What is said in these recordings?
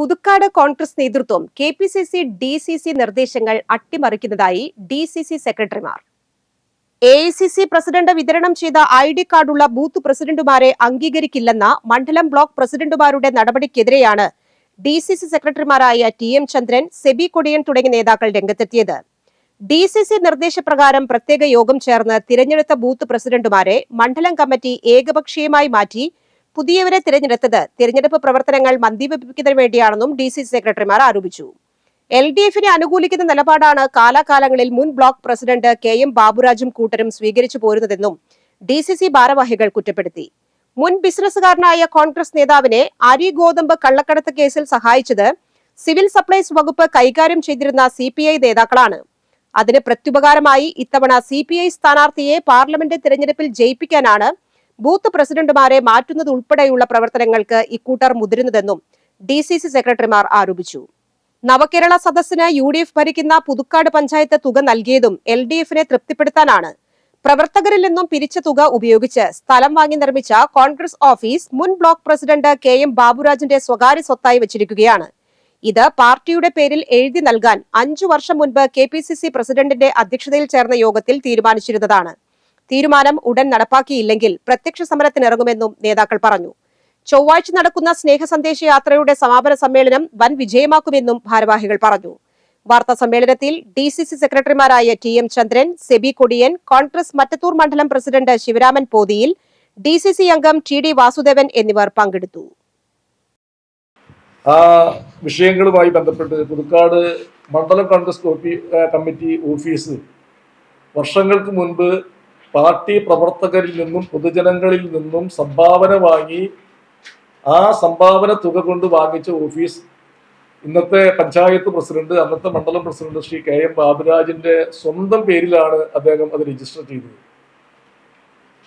പുതുക്കാട് കോൺഗ്രസ് നേതൃത്വം K P C C D C C നിർദ്ദേശങ്ങൾ അട്ടിമറിക്കുന്നതായി ഡി സി സി സെക്രട്ടറിമാർ. A I C C president വിതരണം ചെയ്ത ഐ ഡി കാർഡുള്ള ബൂത്ത് പ്രസിഡന്റുമാരെ അംഗീകരിക്കില്ലെന്ന മണ്ഡലം ബ്ലോക്ക് പ്രസിഡന്റുമാരുടെ നടപടിക്കെതിരെയാണ് ഡി സി സി സെക്രട്ടറിമാരായ ടി എം ചന്ദ്രൻ സെബി കൊടിയൻ തുടങ്ങിയ നേതാക്കൾ രംഗത്തെത്തിയത്. ഡി സി സി നിർദ്ദേശപ്രകാരം പ്രത്യേക യോഗം ചേർന്ന് തിരഞ്ഞെടുത്ത ബൂത്ത് പ്രസിഡന്റുമാരെ മണ്ഡലം കമ്മിറ്റി ഏകപക്ഷീയമായി മാറ്റി പുതിയവരെ തിരഞ്ഞെടുത്തത് തിരഞ്ഞെടുപ്പ് പ്രവർത്തനങ്ങൾ മന്ദീപിപ്പിക്കുന്നതിന് വേണ്ടിയാണെന്നും ഡി സി സെക്രട്ടറിമാർ ആരോപിച്ചു. എൽ ഡി എഫിനെ അനുകൂലിക്കുന്ന നിലപാടാണ് കാലാകാലങ്ങളിൽ മുൻ ബ്ലോക്ക് പ്രസിഡന്റ് കെ എം ബാബുരാജും കൂട്ടരും സ്വീകരിച്ചു പോരുന്നതെന്നും ഡി സി സി ഭാരവാഹികൾ കുറ്റപ്പെടുത്തി. മുൻ ബിസിനസ്സുകാരനായ കോൺഗ്രസ് നേതാവിനെ അരി ഗോതമ്പ് കള്ളക്കടത്ത് കേസിൽ സഹായിച്ചത് സിവിൽ സപ്ലൈസ് വകുപ്പ് കൈകാര്യം ചെയ്തിരുന്ന സി പി ഐ നേതാക്കളാണ്. അതിന് പ്രത്യുപകാരമായി ഇത്തവണ സി പി ഐ സ്ഥാനാർത്ഥിയെ പാർലമെന്റ് തിരഞ്ഞെടുപ്പിൽ ജയിപ്പിക്കാനാണ് ബൂത്ത് പ്രസിഡന്റുമാരെ മാറ്റുന്നത് ഉൾപ്പെടെയുള്ള പ്രവർത്തനങ്ങൾക്ക് ഇക്കൂട്ടർ മുതിരുന്നതെന്നും ഡി സി സി സെക്രട്ടറിമാർ ആരോപിച്ചു. നവകേരള സദസ്സിന് യു ഡി എഫ് ഭരിക്കുന്ന പുതുക്കാട് പഞ്ചായത്ത് തുക നൽകിയതും എൽ ഡി എഫിനെ തൃപ്തിപ്പെടുത്താനാണ്. പ്രവർത്തകരിൽ നിന്നും പിരിച്ച തുക ഉപയോഗിച്ച് സ്ഥലം വാങ്ങി നിർമ്മിച്ച കോൺഗ്രസ് ഓഫീസ് മുൻ ബ്ലോക്ക് പ്രസിഡന്റ് കെ എം ബാബുരാജിന്റെ സ്വകാര്യ സ്വത്തായി വച്ചിരിക്കുകയാണ്. ഇത് പാർട്ടിയുടെ പേരിൽ എഴുതി നൽകാൻ അഞ്ചു വർഷം മുൻപ് കെ പി സി സി പ്രസിഡന്റിന്റെ അധ്യക്ഷതയിൽ ചേർന്ന യോഗത്തിൽ തീരുമാനിച്ചിരുന്നതാണ്. തീരുമാനം ഉടൻ നടപ്പാക്കിയില്ലെങ്കിൽ പ്രത്യക്ഷ സമരത്തിനിറങ്ങുമെന്നും നേതാക്കൾ പറഞ്ഞു. ചൊവ്വാഴ്ച നടക്കുന്ന സ്നേഹ സന്ദേശ യാത്രയുടെ സമാപന സമ്മേളനം വൻ വിജയമാക്കുമെന്നും ഭാരവാഹികൾ പറഞ്ഞു. വാർത്താ സമ്മേളനത്തിൽ ഡി സി സി സെക്രട്ടറിമാരായ T M Chandran Sebi Kodiyan Congress Mattathur മണ്ഡലം president Sivaraman Pothiyil D C C അംഗം ടി ഡി വാസുദേവൻ എന്നിവർ പങ്കെടുത്തു. വിഷയങ്ങളുമായി ബന്ധപ്പെട്ട് പുതുക്കാട് മണ്ഡലം കോൺഗ്രസ് കമ്മിറ്റി ഓഫീസ് വർഷങ്ങൾക്ക് മുൻപ് പാർട്ടി പ്രവർത്തകരിൽ നിന്നും പൊതുജനങ്ങളിൽ നിന്നും സംഭാവന വാങ്ങി ആ സംഭാവന തുക കൊണ്ട് വാങ്ങിച്ച ഓഫീസ് ഇന്നത്തെ പഞ്ചായത്ത് പ്രസിഡന്റ് അന്നത്തെ മണ്ഡലം പ്രസിഡന്റ് ശ്രീ കെ എം ബാബുരാജിന്റെ സ്വന്തം പേരിലാണ് അദ്ദേഹം അത് രജിസ്റ്റർ ചെയ്തത്.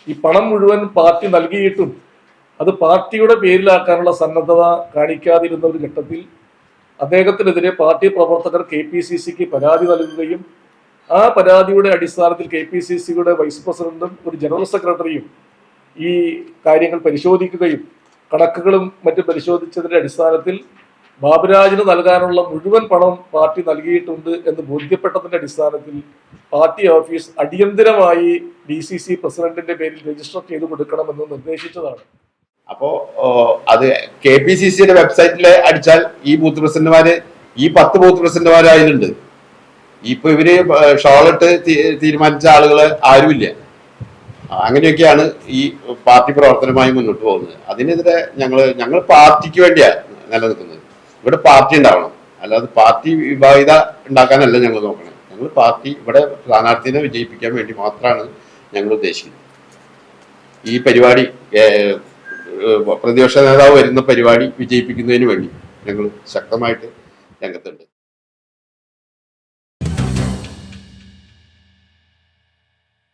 ഈ പണം മുഴുവൻ പാർട്ടി നൽകിയിട്ടും അത് പാർട്ടിയുടെ പേരിലാക്കാനുള്ള സന്നദ്ധത കാണിക്കാതിരുന്ന ഒരു ഘട്ടത്തിൽ അദ്ദേഹത്തിനെതിരെ പാർട്ടി പ്രവർത്തകർ കെ പി സി സിക്ക് പരാതി നൽകുകയും ആ പരാതിയുടെ അടിസ്ഥാനത്തിൽ കെ പി സി സിയുടെ വൈസ് പ്രസിഡന്റും ഒരു ജനറൽ സെക്രട്ടറിയും ഈ കാര്യങ്ങൾ പരിശോധിക്കുകയും കണക്കുകളും മറ്റും പരിശോധിച്ചതിന്റെ അടിസ്ഥാനത്തിൽ ബാബുരാജിന് നൽകാനുള്ള മുഴുവൻ പണം പാർട്ടി നൽകിയിട്ടുണ്ട് എന്ന് ബോധ്യപ്പെട്ടതിന്റെ അടിസ്ഥാനത്തിൽ പാർട്ടി ഓഫീസ് അടിയന്തരമായി ഡി സി സി പ്രസിഡന്റിന്റെ പേരിൽ രജിസ്റ്റർ ചെയ്തു കൊടുക്കണമെന്ന് നിർദ്ദേശിച്ചതാണ്. അപ്പോ അത് കെ പി സി സിയുടെ വെബ്സൈറ്റിൽ അടിച്ചാൽ ഈ ബൂത്ത് പ്രസിഡന്റുമാര് ഈ പത്ത് ബൂത്ത് പ്രസിഡന്റുമാര് അതിലുണ്ട് ഇപ്പൊ ഇവർ ഷോളിട്ട് തീരുമാനിച്ച ആളുകൾ ആരുമില്ല. അങ്ങനെയൊക്കെയാണ് ഈ പാർട്ടി പ്രവർത്തനമായി മുന്നോട്ട് പോകുന്നത്. അതിനെതിരെ ഞങ്ങൾ ഞങ്ങൾ പാർട്ടിക്ക് വേണ്ടിയാ നിലനിൽക്കുന്നത്. ഇവിടെ പാർട്ടി ഉണ്ടാവണം. അല്ലാതെ പാർട്ടി വിഭാഗിത ഉണ്ടാക്കാനല്ല ഞങ്ങൾ നോക്കണേ. ഞങ്ങൾ പാർട്ടി ഇവിടെ സ്ഥാനാർത്ഥിനെ വിജയിപ്പിക്കാൻ വേണ്ടി മാത്രമാണ് ഞങ്ങൾ ഉദ്ദേശിക്കുന്നത്. ഈ പരിപാടി പ്രതിപക്ഷ നേതാവ് വരുന്ന പരിപാടി വിജയിപ്പിക്കുന്നതിന് വേണ്ടി ഞങ്ങൾ ശക്തമായിട്ട് രംഗത്തുണ്ട്.